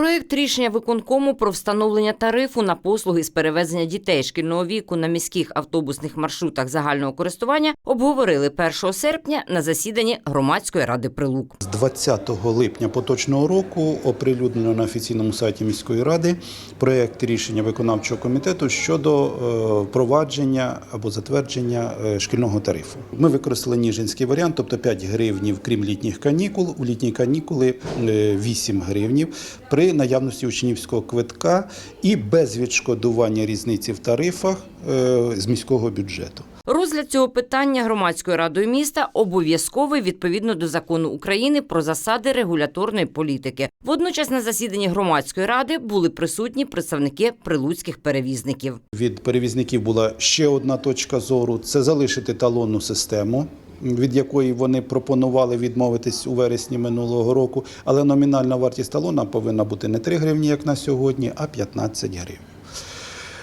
Проект рішення виконкому про встановлення тарифу на послуги з перевезення дітей шкільного віку на міських автобусних маршрутах загального користування обговорили 1 серпня на засіданні громадської ради Прилук. З 20 липня поточного року оприлюднено на офіційному сайті міської ради проєкт рішення виконавчого комітету щодо е, впровадження або затвердження е, шкільного тарифу. Ми використали ніжинський варіант, тобто 5 гривнів, крім літніх канікул. У літні канікули е, 8 гривнів при наявності учнівського квитка і без відшкодування різниці в тарифах е, з міського бюджету. Розгляд цього питання громадською радою міста обов'язковий відповідно до закону України про засади регуляторної політики. Водночас на засіданні громадської ради були присутні представники прилуцьких перевізників. Від перевізників була ще одна точка зору: це залишити талонну систему. Від якої вони пропонували відмовитись у вересні минулого року, але номінальна вартість талона повинна бути не 3 гривні, як на сьогодні, а 15 гривень.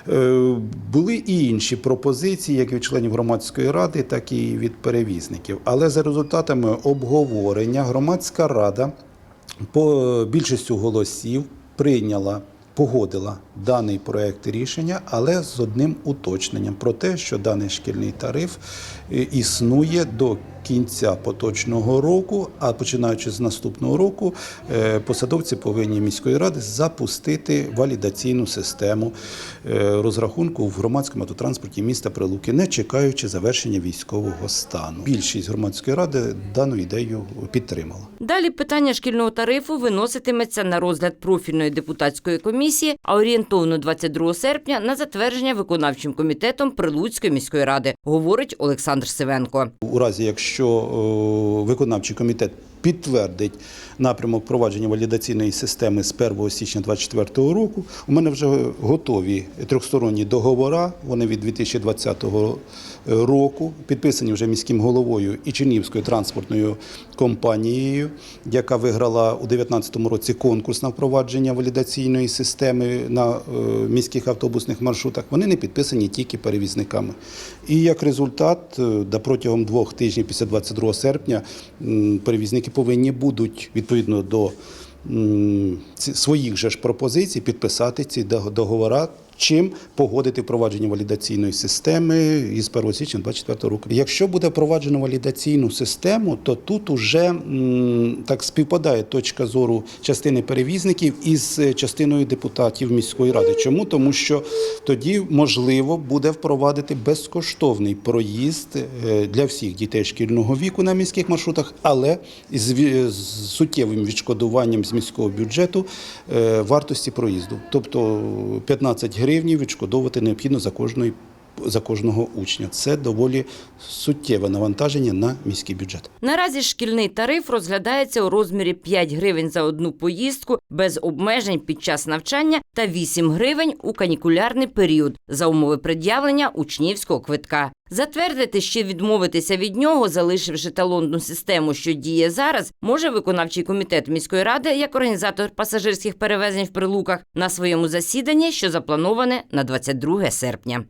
Е, Були і інші пропозиції, як від членів громадської ради, так і від перевізників. Але за результатами обговорення громадська рада по більшістю голосів прийняла, погодила даний проект рішення, але з одним уточненням про те, що даний шкільний тариф е, існує до кінця поточного року, а починаючи з наступного року, е, посадовці повинні міської ради запустити валідаційну систему е, розрахунку в громадському автотранспорті міста Прилуки, не чекаючи завершення військового стану. Більшість громадської ради дану ідею підтримала. Далі питання шкільного тарифу виноситиметься на розгляд профільної депутатської комісії, а орієнтовно 22 серпня на затвердження виконавчим комітетом Прилуцької міської ради, говорить Олександр Сивенко. У разі, якщо виконавчий комітет підтвердить напрямок впровадження валідаційної системи з 1 січня 2024 року, у мене вже готові трьохсторонні договори. Вони від 2020 року підписані вже міським головою і Чернігівською транспортною компанією, яка виграла у 2019 році конкурс на впровадження валідаційної системи на е, міських автобусних маршрутах. Вони не підписані тільки перевізниками. І як результат, е, протягом двох тижнів після 22 серпня перевізники повинні будуть відповідно до своїх же ж пропозицій підписати ці дог- договори. Чим погодити впровадження валідаційної системи із 1 січня 2024 року. Якщо буде впроваджено валідаційну систему, то тут уже так співпадає точка зору частини перевізників із е, частиною депутатів міської ради. Чому? Тому що тоді можливо буде впровадити безкоштовний проїзд е, для всіх дітей шкільного віку на міських маршрутах, але з суттєвим відшкодуванням з міського бюджету е, вартості проїзду. Тобто 15 гривень відшкодовувати необхідно за кожної. За кожного учня це доволі суттєве навантаження на міський бюджет. Наразі шкільний тариф розглядається у розмірі 5 гривень за одну поїздку без обмежень під час навчання та 8 гривень у канікулярний період за умови пред'явлення учнівського квитка. Затвердити ще відмовитися від нього, залишивши талонну систему, що діє зараз, може виконавчий комітет міської ради як організатор пасажирських перевезень в прилуках на своєму засіданні, що заплановане на 22 серпня.